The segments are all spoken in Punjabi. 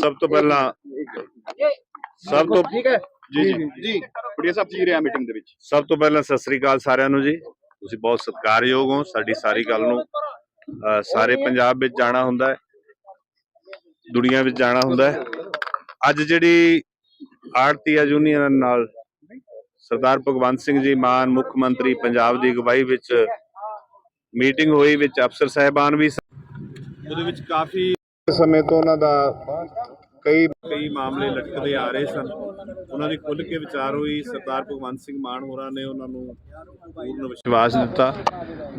ਸਭ ਤੋਂ ਪਹਿਲਾਂ ਸਭ ਤੋਂ ਠੀਕ ਹੈ? ਜੀ ਜੀ। ਜੀ। ਬੜੀਆ ਸਾਹਿਬ ਕੀ ਰਿਹਾ ਮੀਟਿੰਗ ਦੇ ਵਿੱਚ। ਸਭ ਤੋਂ ਪਹਿਲਾਂ ਸਤਿ ਸ੍ਰੀ ਅਕਾਲ ਸਾਰਿਆਂ ਨੂੰ ਜੀ। ਤੁਸੀਂ ਬਹੁਤ ਸਤਿਕਾਰਯੋਗ ਹੋ ਸਾਡੀ ਸਾਰੀ ਗੱਲ ਨੂੰ। ਸਾਰੇ ਪੰਜਾਬ ਵਿੱਚ ਜਾਣਾ ਹੁੰਦਾ ਹੈ। ਦੁਨੀਆ ਵਿੱਚ ਜਾਣਾ ਹੁੰਦਾ ਹੈ। ਅੱਜ ਜਿਹੜੀ ਆੜਤੀਆ ਯੂਨੀਅਨ ਨਾਲ ਸਰਦਾਰ ਭਗਵੰਤ ਸਿੰਘ ਜੀ ਮਾਨ ਮੁੱਖ ਮੰਤਰੀ ਪੰਜਾਬ ਦੀ ਅਗਵਾਈ ਵਿੱਚ ਮੀਟਿੰਗ ਹੋਈ ਵਿੱਚ ਅਫਸਰ ਸਾਹਿਬਾਨ ਵੀ। ਉਹਦੇ ਵਿੱਚ ਕਾਫੀ ਸਮੇਂ ਤੋਂ ਉਹਨਾਂ ਦਾ ਕਈ ਕਈ ਮਾਮਲੇ ਲਟਕਦੇ ਆ ਰਹੇ ਸਨ। ਉਹਨਾਂ ਦੀ ਖੁੱਲ੍ਹ ਕੇ ਵਿਚਾਰ ਹੋਈ। ਸਰਦਾਰ ਭਗਵੰਤ ਸਿੰਘ ਮਾਨ ਹੋਰਾਂ ਨੇ ਉਹਨਾਂ ਨੂੰ ਪੂਰਨ ਵਿਸ਼ਵਾਸ ਦਿੱਤਾ।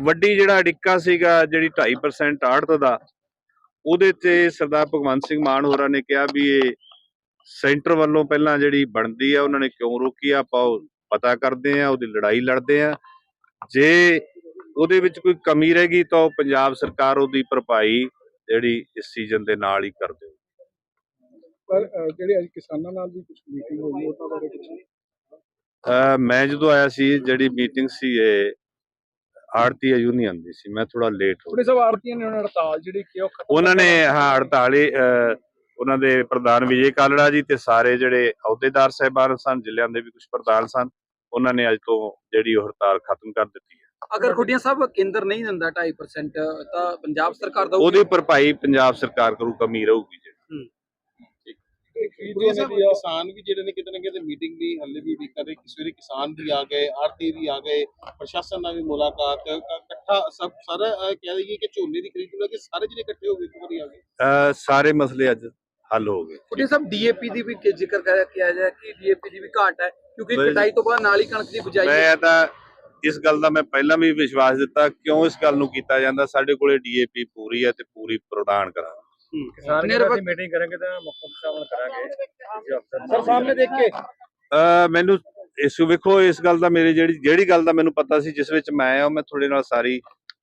ਵੱਡੀ ਜਿਹੜਾ ਅੜਿੱਕਾ ਸੀਗਾ, ਜਿਹੜੀ 2.5% ਆੜਤ ਦਾ, ਉਹਦੇ ਤੇ ਸਰਦਾਰ ਭਗਵੰਤ ਸਿੰਘ ਮਾਨ ਹੋਰਾਂ ਨੇ ਕਿਹਾ ਵੀ ਇਹ ਸੈਂਟਰ ਵੱਲੋਂ ਪਹਿਲਾਂ ਜਿਹੜੀ ਬਣਦੀ ਆ, ਉਹਨਾਂ ਨੇ ਕਿਉਂ ਰੋਕੀ? ਆ ਆਪਾਂ ਉਹ ਪਤਾ ਕਰਦੇ ਆ, ਉਹਦੀ ਲੜਾਈ ਲੜਦੇ ਆ। ਜੇ ਉਹਦੇ ਵਿੱਚ ਕੋਈ ਕਮੀ ਰਹਿ ਗਈ ਤਾਂ ਉਹ ਪੰਜਾਬ ਸਰਕਾਰ ਉਹਦੀ ਭਰਪਾਈ ਜਿਹੜੀ ਇਸ ਸੀਜ਼ਨ ਦੇ ਨਾਲ ਹੀ ਕਰ ਦੇਵੇ ਪਰ ਜਿਹੜੇ ਅੱਜ ਕਿਸਾਨਾਂ ਨਾਲ ਵੀ ਕੁਝ ਮੀਟਿੰਗ ਹੋਈ ਉਹਨਾਂ ਬਾਰੇ ਕੁਝ ਮੈਂ ਜਦੋਂ ਆਇਆ ਸੀ ਜਿਹੜੀ ਮੀਟਿੰਗ ਸੀ ਇਹ ਆੜਤੀ ਯੂਨੀਅਨ ਦੀ ਸੀ ਮੈਂ ਥੋੜਾ ਲੇਟ ਹੋ ਗਿਆ ਸਭ ਆੜਤੀਆਂ ਨੇ ਉਹਨਾਂ ਹੜਤਾਲ ਜਿਹੜੀ ਕਿ ਉਹ ਖਤਮ ਉਹਨਾਂ ਨੇ ਹਾਂ 48 ਅਹ, ਉਹਨਾਂ ਦੇ ਪ੍ਰਧਾਨ ਵਿਜੇ ਕਾਲੜਾ ਜੀ ਤੇ ਸਾਰੇ ਜਿਹੜੇ ਅਹੁਦੇਦਾਰ ਸਹਿਬਾਨ ਸਨ ਜ਼ਿਲ੍ਹਿਆਂ ਦੇ ਵੀ ਕੁਝ ਪ੍ਰਧਾਨ ਸਨ ਉਹਨਾਂ ਨੇ ਅੱਜ ਤੋਂ ਜਿਹੜੀ ਉਹ ਹੜਤਾਲ ਖਤਮ ਕਰ ਦਿੱਤੀ ਹੈ। ਅਗਰ ਖੁੱਡੀਆਂ ਸਾਹਿਬ ਕੇਂਦਰ ਨਹੀਂ ਦਿੰਦਾ 2.5% ਤਾਂ ਪੰਜਾਬ ਸਰਕਾਰ ਦਾ ਉਹਦੀ ਭਰਪਾਈ ਪੰਜਾਬ ਸਰਕਾਰ ਕਰੂ ਕਮੀ ਰਹੂਗੀ ਜੀ। ਬੜੀਆ ਸਾਹਿਬ ਕਿਸਾਨ ਵੀ ਜਿਹੜੇ ਨੇ ਕਿਤੇ ਨਾ ਕਿਤੇ ਮੀਟਿੰਗ ਦੀ ਹੱਲੇ ਵੀ ਉਡੀਕ ਕਰ ਰਹੇ ਕਿਸੇ ਕਿਸਾਨ ਵੀ ਆ ਗਏ ਆਰਤੀ ਵੀ ਆ ਗਏ ਪ੍ਰਸ਼ਾਸਨ ਨਾਲ ਵੀ ਮੁਲਾਕਾਤ ਇਕੱਠਾ ਸਭ ਸਾਰਾ ਕਹਿ ਦਈਏ ਕਿ ਝੋਨੇ ਦੀ ਖਰੀਦ ਨੂੰ ਕੇ ਸਾਰੇ ਜਿਹੜੇ ਇਕੱਠੇ ਹੋ ਗਏ ਇੱਕ ਵਾਰੀ ਆ ਗਏ। ਸਾਰੇ ਮਸਲੇ ਅੱਜ ਹੱਲ ਹੋ ਗਏ। ਖੁੱਡੀਆਂ ਸਾਹਿਬ ਡੀਏਪੀ ਦੀ ਵੀ ਜ਼ਿਕਰ ਕਰਿਆ ਕਿ ਡੀਏਪੀ ਦੀ ਵੀ ਘਾਟ ਹੈ ਕਿਉਂਕਿ ਕਟਾਈ ਤੋਂ ਬਾਅਦ ਨਾਲ ਹੀ ਕਣਕ ਦੀ ਬਿਜਾਈ ਹੈ। ਮੈਂ ਤਾਂ ਇਸ ਗੱਲ ਦਾ ਮੈਂ ਪਹਿਲਾਂ ਵੀ ਵਿਸ਼ਵਾਸ ਦਿੱਤਾ ਕਿਉਂ ਇਸ ਗੱਲ ਨੂੰ ਕੀਤਾ ਜਾਂਦਾ? ਸਾਡੇ ਕੋਲੇ ਡੀਏਪੀ ਪੂਰੀ ਹੈ ਤੇ ਪੂਰੀ ਪ੍ਰਦਾਨ ਕਰਾਂਗੇ। ਕਿਸਾਨ ਨਿਰਵ- ਦੀ ਮੀਟਿੰਗ ਕਰਾਂਗੇ ਤਾਂ ਮੁੱਖ ਸ਼ਾਮਲ ਕਰਾਂਗੇ। ਸਰ ਸਾਹਮਣੇ ਦੇਖ ਕੇ ਅਹ ਮੈਨੂੰ ਇਸ ਵੇਖੋ ਇਸ ਗੱਲ ਦਾ ਮੇਰੇ ਜਿਹੜੀ ਜਿਹੜੀ ਗੱਲ ਦਾ ਮੈਨੂੰ ਪਤਾ ਸੀ ਜਿਸ ਵਿੱਚ ਮੈਂ ਆ ਮੈਂ ਤੁਹਾਡੇ ਨਾਲ ਸਾਰੀ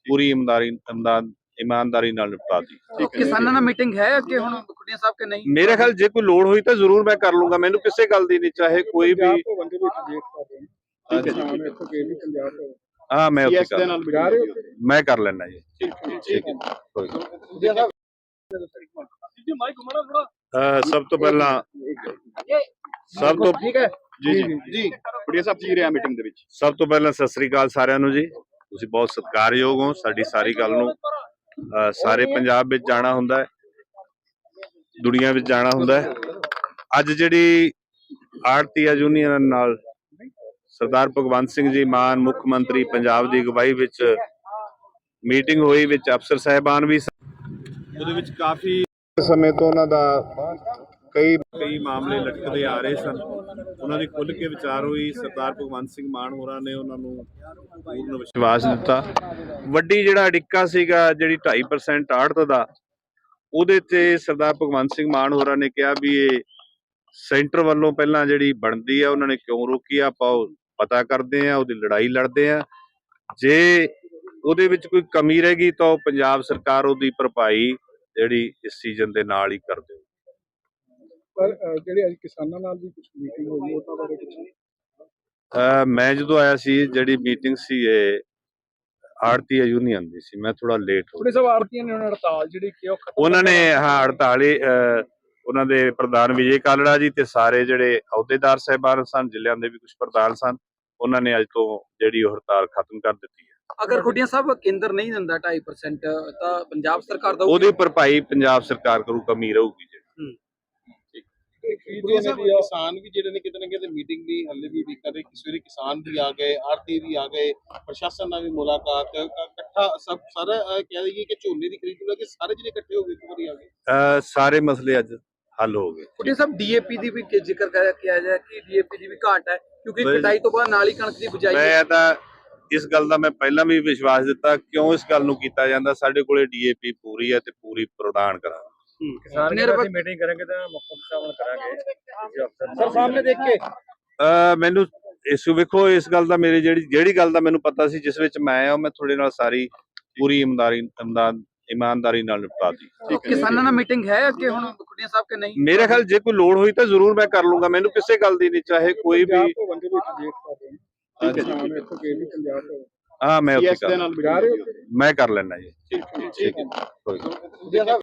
ਪੂਰੀ ਇਮਾਨਦਾਰੀ ਇਮਦਾਦ ਇਮਾਨਦਾਰੀ ਨਾਲ ਨਿਪਟਾ ਦੀ ਕਿਸਾਨਾਂ ਨਾਲ ਮੀਟਿੰਗ ਹੈ ਕਿ ਹੁਣ ਖੁੱਡੀਆਂ ਸਾਹਿਬ ਕਿ ਨਹੀਂ? ਮੇਰੇ ਖਿਆਲ ਜੇ ਕੋਈ ਲੋੜ ਹੋਈ ਤਾਂ ਜ਼ਰੂਰ ਮੈਂ ਕਰ ਲੂੰਗਾ। ਮੈਨੂੰ ਕਿਸੇ ਗੱਲ ਦੀ ਨਹੀਂ ਚਾਹੇ ਕੋਈ ਵੀ ਹਾਂ ਜੀ ਇੱਥੋਂ ਗਏ ਵੀ ਪੰਜਾਬ ਤੋਂ ਹਾਂ। ਮੈਂ ਉੱਥੇ ਕਰ ਨਾਲ ਜਾ ਰਹੇ ਹੋ ਮੈਂ ਕਰ ਲੈਣਾ ਜੀ। ਠੀਕ ਹੈ ਕੋਈ ਗੱਲ ਨਹੀਂ। ਬੜੀਆ ਸਾਹਿਬ ਅਹ ਸਭ ਤੋਂ ਪਹਿਲਾਂ ਸਭ ਤੋਂ ਠੀਕ ਹੈ। ਜੀ ਜੀ। ਜੀ। ਬੜੀਆ ਸਾਹਿਬ ਕੀ ਰਿਹਾ ਮੀਟਿੰਗ ਦੇ ਵਿੱਚ। ਸਭ ਤੋਂ ਪਹਿਲਾਂ ਸਤਿ ਸ੍ਰੀ ਅਕਾਲ ਸਾਰਿਆਂ ਨੂੰ ਜੀ। ਤੁਸੀਂ ਬਹੁਤ ਸਤਿਕਾਰਯੋਗ ਹੋ ਸਾਡੀ ਸਾਰੀ ਗੱਲ ਨੂੰ। ਅਹ ਸਾਰੇ ਪੰਜਾਬ ਵਿੱਚ ਜਾਣਾ ਹੁੰਦਾ ਹੈ। ਦੁਨੀਆ ਵਿੱਚ ਜਾਣਾ ਹੁੰਦਾ ਹੈ। ਅੱਜ ਜਿਹੜੀ ਆੜਤੀਆ ਯੂਨੀਅਨ ਨਾਲ ਸਰਦਾਰ ਭਗਵੰਤ ਸਿੰਘ ਜੀ ਮਾਨ ਮੁੱਖ ਮੰਤਰੀ ਪੰਜਾਬ ਦੀ ਅਗਵਾਈ ਵਿੱਚ ਮੀਟਿੰਗ ਹੋਈ ਵਿੱਚ ਅਫਸਰ ਸਾਹਿਬਾਨ ਵੀ। ਉਹਦੇ ਵਿੱਚ ਕਾਫੀ ਸਮੇਂ ਤੋਂ ਉਹਨਾਂ ਦਾ ਕਈ ਕਈ ਮਾਮਲੇ ਲਟਕਦੇ ਆ ਰਹੇ ਸਨ ਉਹਨਾਂ ਦੀ ਖੁੱਲ੍ਹ ਕੇ ਵਿਚਾਰ ਹੋਈ ਸਰਦਾਰ ਭਗਵੰਤ ਸਿੰਘ ਮਾਨ ਹੋਰਾਂ ਨੇ ਉਹਨਾਂ ਨੂੰ ਪੂਰਨ ਵਿਸ਼ਵਾਸ ਦਿੱਤਾ ਵੱਡੀ ਜਿਹੜਾ ਅੜਿੱਕਾ ਸੀਗਾ ਜਿਹੜੀ 2.5% ਆੜਤ ਦਾ ਉਹਦੇ ਤੇ ਸਰਦਾਰ ਭਗਵੰਤ ਸਿੰਘ ਮਾਨ ਹੋਰਾਂ ਨੇ ਕਿਹਾ ਵੀ ਇਹ ਸੈਂਟਰ ਵੱਲੋਂ ਪਹਿਲਾਂ ਜਿਹੜੀ ਬਣਦੀ ਆ ਉਹਨਾਂ ਨੇ ਕਿਉਂ ਰੋਕੀ ਆ ਆਪਾਂ ਉਹ ਪਤਾ ਕਰਦੇ ਆ ਉਹਦੀ ਲੜਾਈ ਲੜਦੇ ਆ। ਜੇ ਉਹਦੇ ਵਿੱਚ ਕੋਈ ਕਮੀ ਰਹਿ ਗਈ ਤਾਂ ਪੰਜਾਬ ਸਰਕਾਰ ਉਹਦੀ ਭਰਪਾਈ ਜਿਹੜੀ ਇਸ ਸੀਜ਼ਨ ਦੇ ਨਾਲ ਹੀ ਕਰ ਦੇਵੇ ਪਰ ਜਿਹੜੇ ਅੱਜ ਕਿਸਾਨਾਂ ਨਾਲ ਵੀ ਕੁਝ ਮੀਟਿੰਗ ਹੋਈ ਉਹਨਾਂ ਬਾਰੇ ਕੁਝ ਮੈਂ ਜਦੋਂ ਆਇਆ ਸੀ ਜਿਹੜੀ ਮੀਟਿੰਗ ਸੀ ਇਹ ਆੜਤੀ ਯੂਨੀਅਨ ਦੀ ਸੀ ਮੈਂ ਥੋੜਾ ਲੇਟ ਹੋ ਗਿਆ ਸਭ ਆੜਤੀਆਂ ਨੇ ਉਹਨਾਂ ਹੜਤਾਲ ਜਿਹੜੀ ਕਿ ਉਹ ਖਤਮ ਉਹਨਾਂ ਨੇ ਹਾਂ 48 ਅਹ, ਉਹਨਾਂ ਦੇ ਪ੍ਰਧਾਨ ਵਿਜੇ ਕਾਲੜਾ ਜੀ ਤੇ ਸਾਰੇ ਜਿਹੜੇ ਅਹੁਦੇਦਾਰ ਸਹਿਬਾਨ ਸਨ ਜ਼ਿਲ੍ਹਿਆਂ ਦੇ ਵੀ ਕੁਝ ਪ੍ਰਧਾਨ ਸਨ ਉਹਨਾਂ ਨੇ ਅੱਜ ਤੋਂ ਜਿਹੜੀ ਉਹ ਹੜਤਾਲ ਖਤਮ ਕਰ ਦਿੱਤੀ ਹੈ। ਅਗਰ ਖੁੱਡੀਆਂ ਸਾਹਿਬ ਕੇਂਦਰ ਨਹੀਂ ਦਿੰਦਾ 2.5% ਤਾਂ ਪੰਜਾਬ ਸਰਕਾਰ ਦਾ ਉਹਦੀ ਭਰਪਾਈ ਪੰਜਾਬ ਸਰਕਾਰ ਕਰੂ ਕਮੀ ਰਹੂਗੀ ਜੀ। ਕਿਸਾਨ ਵੀ ਜਿਹੜੇ ਨੇ ਕਿਤੇ ਨਾ ਕਿਤੇ ਮੀਟਿੰਗ ਦੀ ਹੱਲੇ ਵੀ ਕਰ ਰਹੇ ਕਿਸੇ ਵੇਲੇ ਕਿਸਾਨ ਵੀ ਆ ਗਏ ਆਰਤੀ ਵੀ ਆ ਗਏ ਪ੍ਰਸ਼ਾਸਨ ਨਾਲ ਵੀ ਮੁਲਾਕਾਤ ਇਕੱਠਾ ਸਭ ਸਾਰਾ ਅ, ਕਹਿ ਦਈਏ ਕਿ ਝੋਨੇ ਦੀ ਖਰੀਦ ਨੂੰ ਲੈ ਕੇ ਸਾਰੇ ਜਿਹੜੇ ਇਕੱਠੇ ਹੋ ਗਏ ਇੱਕ ਵਾਰੀ ਆ ਗਏ। ਅਹ, ਸਾਰੇ ਮਸਲੇ ਅੱਜ ਹੱਲ ਹੋ ਗਏ ਖੁੱਡੀਆਂ ਸਾਹਿਬ ਡੀਏਪੀ ਦੀ ਵੀ ਜ਼ਿਕਰ ਕਰਿਆ ਕਿਹਾ ਜਾਏ ਕਿ ਡੀਏਪੀ ਦੀ ਵੀ ਘਾਟ ਹੈ ਕਿਉਂਕਿ ਕਟਾਈ ਤੋਂ ਬਾਅਦ ਨਾਲ ਹੀ ਕਣਕ ਦੀ ਬਿਜਾਈ। ਮੈਂ ਤਾਂ ਇਸ ਗੱਲ ਦਾ ਮੈਂ ਪਹਿਲਾਂ ਵੀ ਵਿਸ਼ਵਾਸ ਦਿੱਤਾ ਕਿਉਂ ਇਸ ਗੱਲ ਨੂੰ ਕੀਤਾ ਜਾਂਦਾ? ਸਾਡੇ ਕੋਲੇ ਡੀਏਪੀ ਪੂਰੀ ਹੈ ਤੇ ਪੂਰੀ ਪ੍ਰਦਾਨ ਕਰਾਂਗੇ। ਕਿਸਾਨ ਦੀ ਮੀਟਿੰਗ ਕਰਾਂਗੇ ਤਾਂ ਮੁੱਖ ਕਰਾਂਗੇ। ਸਰ ਸਾਹਮਣੇ ਦੇਖ ਕੇ ਮੈਨੂੰ ਇਸ ਵੇਖੋ ਇਸ ਗੱਲ ਦਾ ਮੇਰੇ ਜਿਹੜੀ ਜਿਹੜੀ ਗੱਲ ਦਾ ਮੈਨੂੰ ਪਤਾ ਸੀ ਜਿਸ ਵਿੱਚ ਮੈਂ ਆ ਮੈਂ ਤੁਹਾਡੇ ਨਾਲ ਸਾਰੀ ਪੂਰੀ ਇਮਾਨਦਾਰੀ ਇਮਦਾਦ ਇਮਾਨਦਾਰੀ ਨਾਲ ਨਿਪਟਾ ਦੀ ਕਿਸਾਨਾਂ ਨਾਲ ਮੀਟਿੰਗ ਹੈ ਕਿ ਹੁਣ ਖੁੱਡੀਆਂ ਸਾਹਿਬ ਕਿ ਨਹੀਂ? ਮੇਰੇ ਖਿਆਲ ਜੇ ਕੋਈ ਲੋੜ ਹੋਈ ਤਾਂ ਜ਼ਰੂਰ ਮੈਂ ਕਰ ਲੂੰਗਾ ਮੈਨੂੰ ਕਿਸੇ ਗੱਲ ਦੀ ਨਹੀਂ ਚਾਹੇ ਕੋਈ ਵੀ ਹਾਂ ਠੀਕ ਜੀ ਮੈਂ ਉੱਥੇ ਕਰ ਮੈਂ ਲੈਣਾ ਜੀ। ਠੀਕ ਠੀਕ ਹੈ